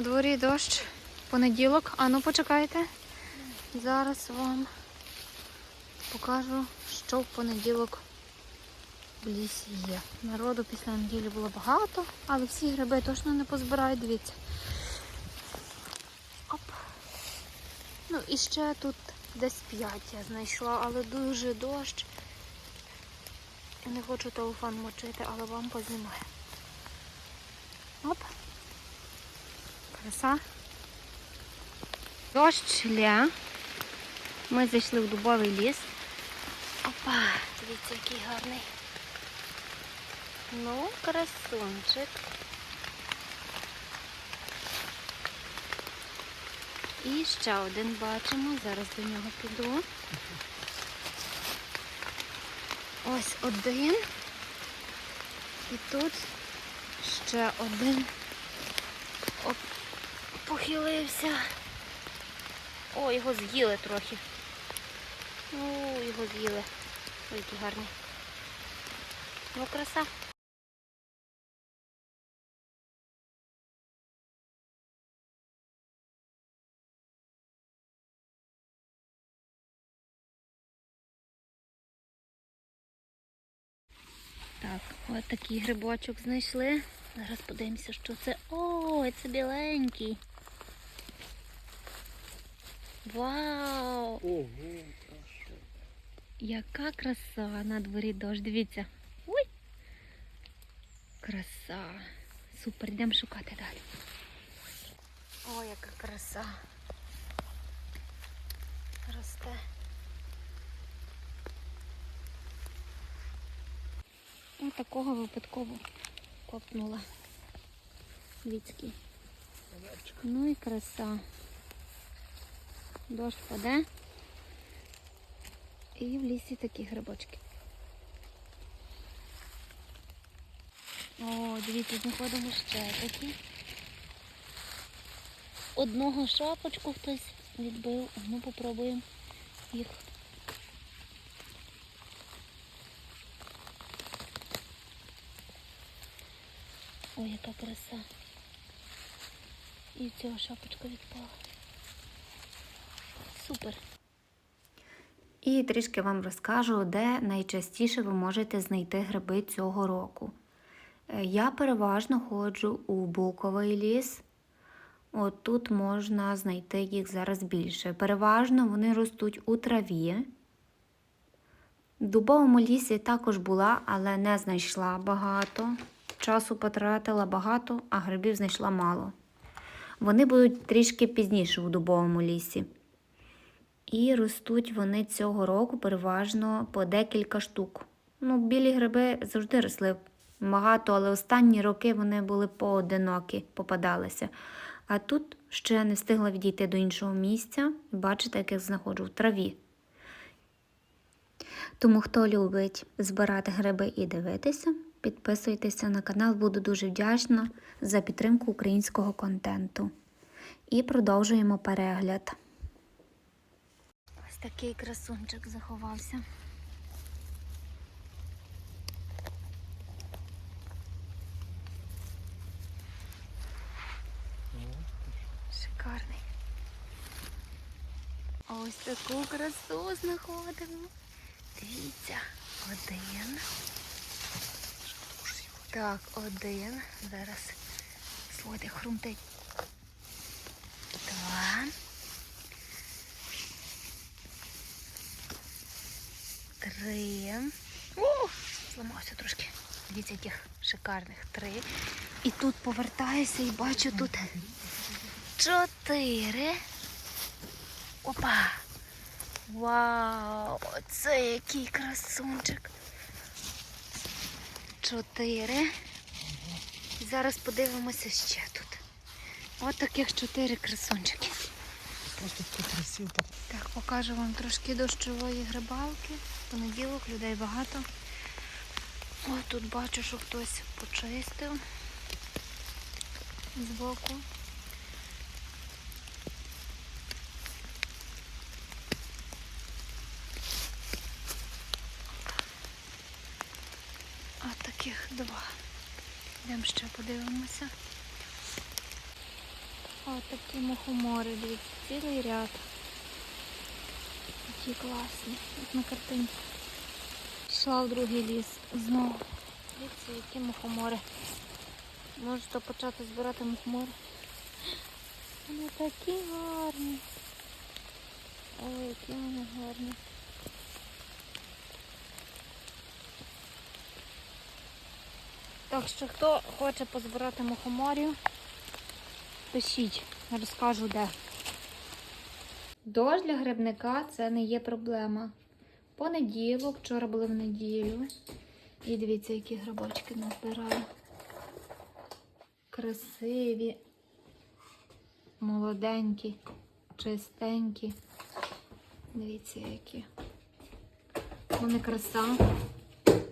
На дворі дощ, понеділок. А ну почекайте. Зараз вам покажу, що в понеділок в лісі є. Народу після неділі було багато, але всі гриби точно не позбирають, дивіться. Оп. Ну і ще тут десь 5 я знайшла, але дуже дощ. Я не хочу телефон мочити, але вам познімаю. Оп. Краса. Дощ ля. Ми зайшли в дубовий ліс. Опа, дивіться, який гарний. Ну, красунчик. І ще один бачимо. Зараз до нього піду. Ось один. І тут ще один. Оп, похилився. О, його з'їли трохи. О, його з'їли. Ой, який гарний. Ну, краса. Так, от такий грибочок знайшли. Зараз подивимося, що це. О, це біленький. Вау! Ого, хорошо. Яка краса на дворі дощ. Дивіться. Ой! Краса. Супер, йдемо шукати далі. О, яка краса. Росте. Ось такого випадково копнула. Віцький. Ну і краса. Дощ паде. І в лісі такі грибочки. О, дивіться, знаходимо ще такі. Одного шапочку хтось відбив. А Ну, попробуємо їх. Ой, яка краса. І цього шапочка відпала. Супер. І трішки вам розкажу, де найчастіше ви можете знайти гриби цього року. Е, Я переважно ходжу у буковий ліс. От тут можна знайти їх зараз більше. Переважно вони ростуть у траві. В дубовому лісі також була, але не знайшла багато. Часу потратила багато, а грибів знайшла мало. Вони будуть трішки пізніше у дубовому лісі. І ростуть вони цього року переважно по декілька штук. Ну, білі гриби завжди росли багато, але останні роки вони були поодинокі, попадалися. А тут ще не встигла відійти до іншого місця. Бачите, як їх знаходжу в траві. Тому хто любить збирати гриби і дивитися, підписуйтеся на канал, буду дуже вдячна за підтримку українського контенту. І продовжуємо перегляд. Такий красунчик заховався. Шикарний. Ось таку красу знаходимо. Дивіться, один. Так, один. Зараз слухайте, хрумтить. Два. Три. О, зламався трошки. Дивіться, яких шикарних три. І тут повертаюся і бачу тут чотири. Опа! Вау! Це який красунчик. Чотири. Зараз подивимося ще тут. От таких чотири красунчики. Так, покажу вам трошки дощової грибалки. Понеділок людей багато. О, тут бачу, що хтось почистив збоку. А таких два. Йдемо ще подивимося. О, такі мухомори, дивіться, цілий ряд. Які класні, як на картинці. Пішла в другий ліс знову. Дивіться, які мухомори. Можете почати збирати мухомори. Вони такі гарні. Ой, які вони гарні. Так що хто хоче позбирати мухоморів, пишіть, розкажу де. Дощ для грибника це не є проблема. Понеділок, вчора були в неділю. І дивіться, які грибочки назбираю. Красиві, молоденькі, чистенькі. Дивіться, які. Вони краса.